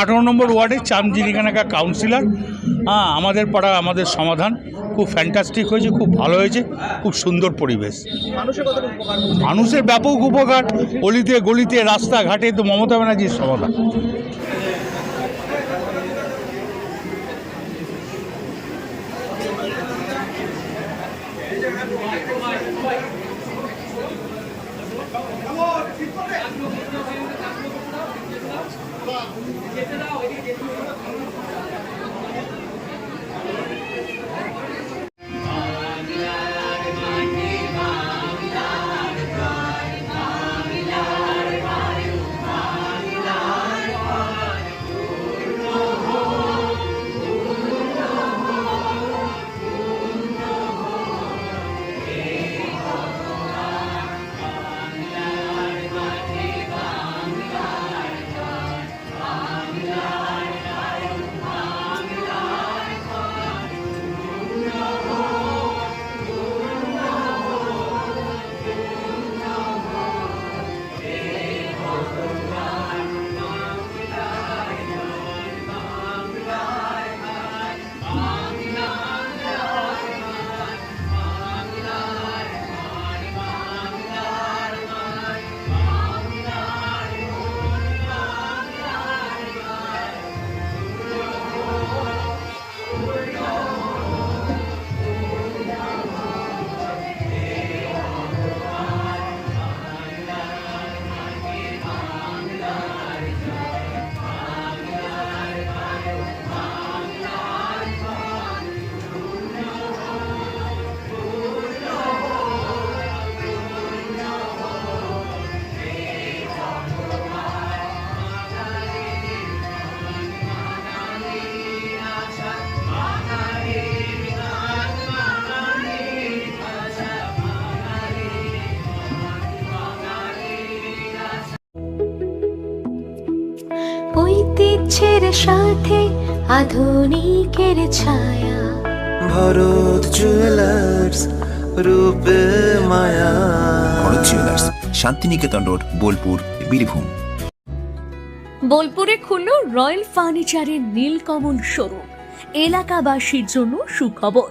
আঠারো নম্বর ওয়ার্ডে চামজিরিখানাকা কাউন্সিলর হ্যাঁ আমাদের পাড়া আমাদের সমাধান। খুব ফ্যান্টাস্টিক হয়েছে খুব ভালো হয়েছে খুব সুন্দর পরিবেশ। মানুষের ব্যাপক উপকার। অলিতে গলিতে রাস্তাঘাটে তো মমতা ব্যানার্জির সমাধান। ঐতিহ্যের সাথে আধুনিকের ছায়া। ভরত জুয়েলার্স রূপে মায়া। Bharat jewellers Santiniketan road Bolpur Birbhum. বোলপুরে খুলল রয়্যাল ফার্নিচারের নীলকমল শোরুম। এলাকাবাসীর জন্য সুখবর।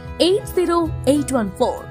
80814.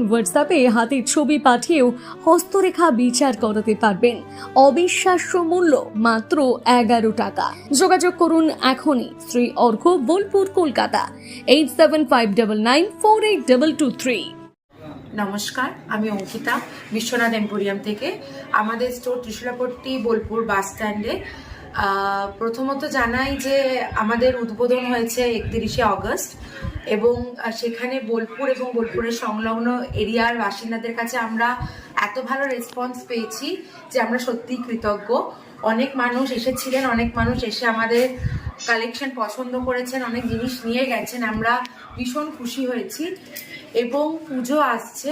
হোয়াটসঅ্যাপে হাতের ছবি পাঠিয়েও হস্তরেখা বিচার করাতে পারবেন। অবিশ্বাস্য মূল্য মাত্র এগারো টাকা। যোগাযোগ করুন এখনই Shri Argha Bolpur, Kolkata eight seven five double nine four eight double two three নমস্কার, আমি অঙ্কিতা, বিশ্বনাথ এম্পোরিয়াম থেকে আমাদের স্টোর ত্রিশুলাপট্টি বোলপুর বাস স্ট্যান্ডে প্রথমত জানাই যে আমাদের উদ্বোধন হয়েছে একত্রিশে অগস্ট এবং সেখানে বোলপুর এবং বোলপুরের সংলগ্ন এরিয়ার বাসিন্দাদের কাছে আমরা এত ভালো রেসপন্স পেয়েছি যে আমরা সত্যিই কৃতজ্ঞ। অনেক মানুষ এসেছিলেন, অনেক মানুষ এসে আমাদের কালেকশন পছন্দ করেছেন, অনেক জিনিস নিয়ে গেছেন। আমরা ভীষণ খুশি হয়েছি এবং পুজো আসছে।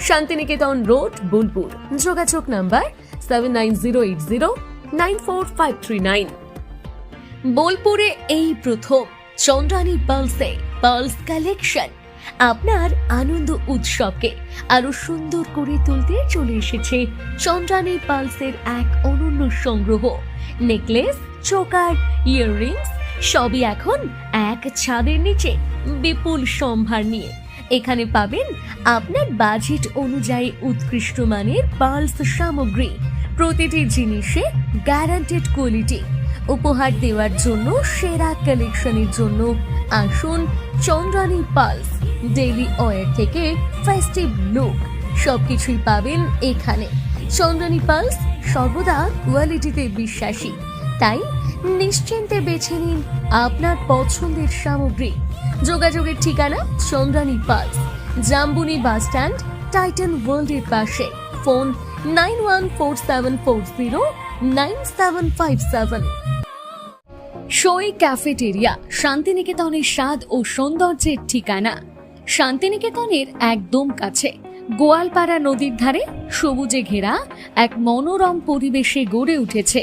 শান্তিনিকেতন রোড, বোলপুর। যোগাযোগ number seven nine zero eight zero nine four five three nine বোলপুরে এই প্রথম চন্দ্রানী পালসে পালস কালেকশন। আপনার আনন্দ উৎসবকে আরও সুন্দর করে তুলতে চলে এসেছে চন্দ্রানী পালসের এক অনন্য সংগ্রহ। নেকলেস, চোকার, ইয়াররিংস, সবই এখন এক ছাদের নিচে বিপুল সম্ভার নিয়ে এখানে পাবেন আপনার বাজেট অনুযায়ী উৎকৃষ্ট মানের পালস সামগ্রী। প্রতিটি জিনিসে গ্যারান্টেড কোয়ালিটি উপহার দেওয়ার জন্য সেরা কালেকশনের জন্য আসুন চন্দ্রানী পালস ডেইলি ওয়ার থেকে ফেস্টিভ লুক সবকিছুই পাবেন এখানে। চন্দ্রানী পালস সর্বদা কোয়ালিটিতে বিশ্বাসী। তাই নিশ্চিন্তে বেছে নিন আপনার পছন্দের সামগ্রী। যোগাযোগের ঠিকানা Chandrani Pal's Jambuni bus stand, Titan ওয়ার্ল্ডের পাশে। Phone nine one four seven four zero, nine seven five seven. সই ক্যাফেটেরিয়া, শান্তিনিকেতনের স্বাদ ও সৌন্দর্যের ঠিকানা। শান্তিনিকেতনের একদম কাছে, গোয়ালপাড়া নদীর ধারে সবুজে ঘেরা এক মনোরম পরিবেশে গড়ে উঠেছে।